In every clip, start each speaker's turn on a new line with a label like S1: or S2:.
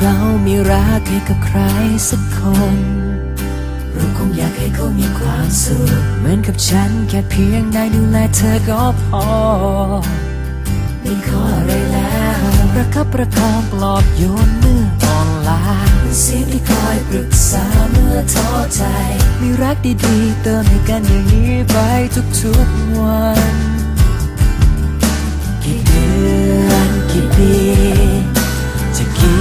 S1: เรามีรักให้กับใครสักคน
S2: เราคงอยากให้เขามีความสุข
S1: เหมือนกับฉันแค่เพียงได้ดูแลเธอก็พอ
S2: ไม่ขออะไรแล้ว
S1: ประคับประคองปลอบโยนเมื่ออ่อนล้า
S2: เสียงที่คอยปรึกษาเมื่อท้อใจ
S1: มีรักดีๆเติมให้กันอย่างนี้ไปทุกๆวัน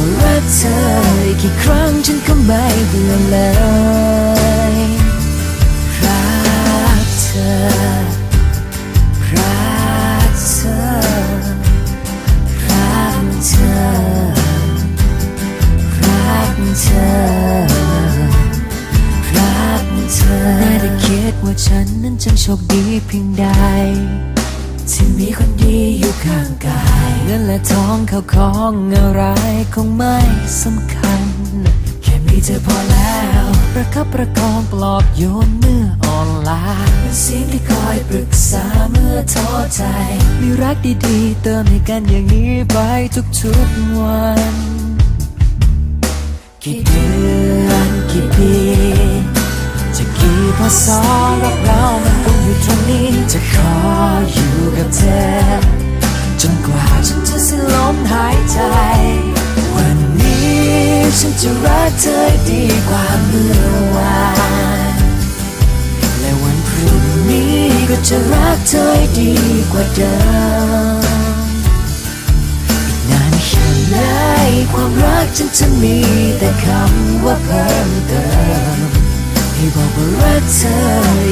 S1: ว่ารักเธอกี่ครั้งฉันก็ไม่เบื่อเลยรักเธอรักเธอรักเธอรักเธอรักเธอไม่ได้คิดว่าฉันนั้นจะโชคดีเพียงใด
S2: ที่มีคนดีอยู่ข้างกาย
S1: เงินและทองเขาของอะไรคงไม่สำคัญ
S2: แค่มีเธอพอแล้ว
S1: ประคับประคองปลอบโยนเมื่ออ่อนล้า
S2: เสียงที่คอยปรึกษาเมื่อท้อใจ
S1: มีรักดีๆ เติมให้กันอย่างนี้ไปทุกๆวันกี่เดือนกี่ปีจะกี่พศ เธอให้ดีกว่าเมื่อวาน และวันพรุ่งนี้ก็จะรักเธอให้ดีกว่าเดิม อีกนานแค่ไหนความรักฉันจะมีแต่คำว่าเพิ่มเติม ให้บอกว่ารักเธอ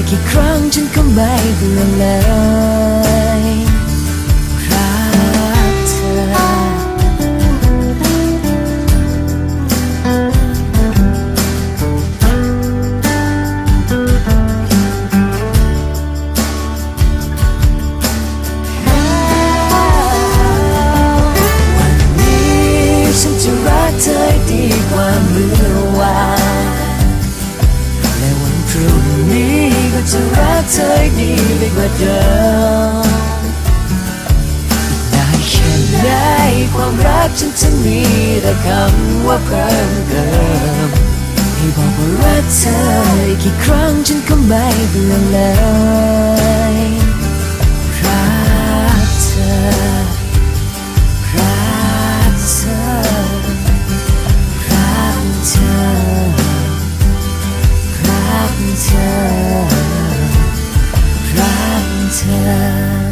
S1: กี่ครั้งฉันก็ไม่เบื่อเลย วันพรุ่งนี้ก็จะรักเธอให้ดีไปกว่าเดิมได้แค่ไหนความรักฉันจะมีแต่คำว่าเพิ่มเติมให้บอกว่ารักเธอกี่ครั้งฉันก็ไม่เบื่อแล้ว เธอรักเธอ